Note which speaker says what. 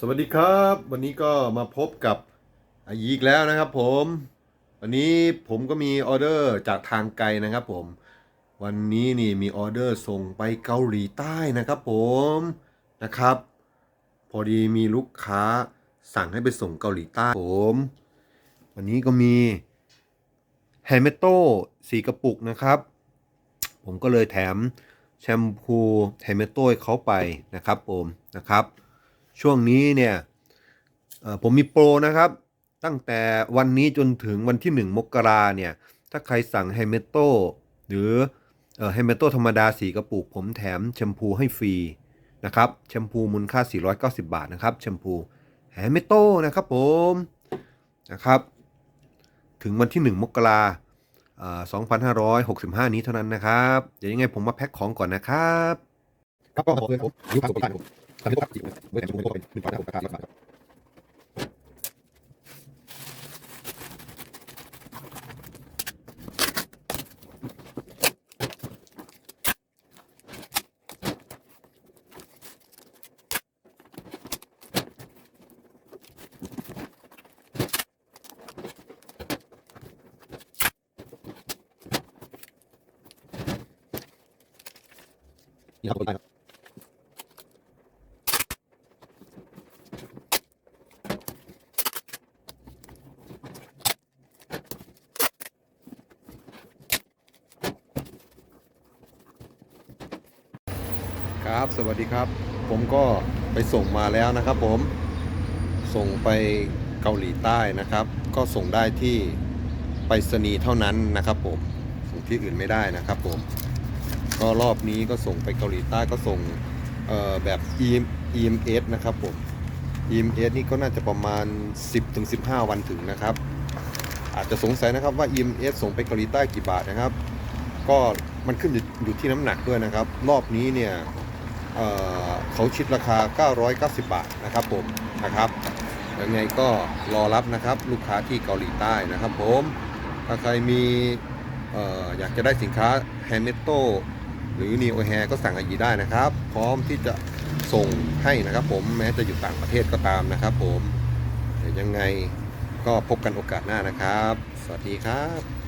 Speaker 1: สวัสดีครับ วันนี้ก็มาพบกับอายีกแล้วนะครับผม วันนี้ผมก็มีออเดอร์จากทางไกลนะครับผม วันนี้นี่มีออเดอร์ส่งไปเกาหลีใต้นะครับผมนะครับ พอดีมีลูกค้าสั่งให้ไปส่งเกาหลีใต้ผม วันนี้ก็มีแฮมเมโต้สีกระปุกนะครับ ผมก็เลยแถมแชมพูแฮมเมโต้เขาไปนะครับผมนะครับ ช่วงนี้เนี่ยเอ่อผมมีโปรนะครับ ตั้งแต่วันนี้จนถึงวันที่ 1 มกราเนี่ย ถ้าใครสั่งไฮเมโตหรือไฮเมโตธรรมดาสีกระปุก ผมแถมแชมพูให้ฟรีนะครับ แชมพูมูลค่า 490 บาทนะครับ แชมพูไฮเมโตนะครับผมนะครับ ถึงวันที่ 1 มกราเอ่อ2565 นี้เท่านั้นนะครับ เดี๋ยวยังไงผมมาแพ็คของก่อนนะครับ
Speaker 2: ครับก็บอกเลยผมยุคประสบการณ์ผม ทำให้ตัวจริงเลยเมื่อแต่ผมเป็นหนึ่งพันห้าร้อยบาทครับนี่ครับผมได้ครับ
Speaker 1: ครับ สวัสดีครับ ผมก็ไปส่งมาแล้วนะครับ ผมส่งไปเกาหลีใต้นะครับ ก็ส่งได้ที่ไปรษณีย์เท่านั้นนะครับ ผมส่งที่อื่นไม่ได้นะครับ ผม ก็รอบนี้ก็ส่งไปเกาหลีใต้ก็ส่งแบบ EM EMS นะครับผม EMS นี่ก็น่าจะประมาณ 10-15 วันถึงนะครับ อาจจะสงสัยนะครับว่า EMS ส่งไปเกาหลีใต้กี่บาทนะครับ ก็มันขึ้นอยู่อยู่ที่น้ำหนักด้วยนะครับ รอบนี้เนี่ย เเขาชิดราคา 990 บาทนะครับผมนะครับยังไงก็รอรับนะครับลูกค้าที่เกาหลีใต้นะครับผมถ้าใครมีอออยากจะได้สินค้าแฮนด์เมตโตหรือ Neo Hair ก็สั่งอายีได้นะครับ พร้อมที่จะส่งให้นะครับผมแม้จะอยู่ต่างประเทศก็ตามนะครับผมยังไงก็พบกันโอกาสหน้านะครับ สวัสดีครับ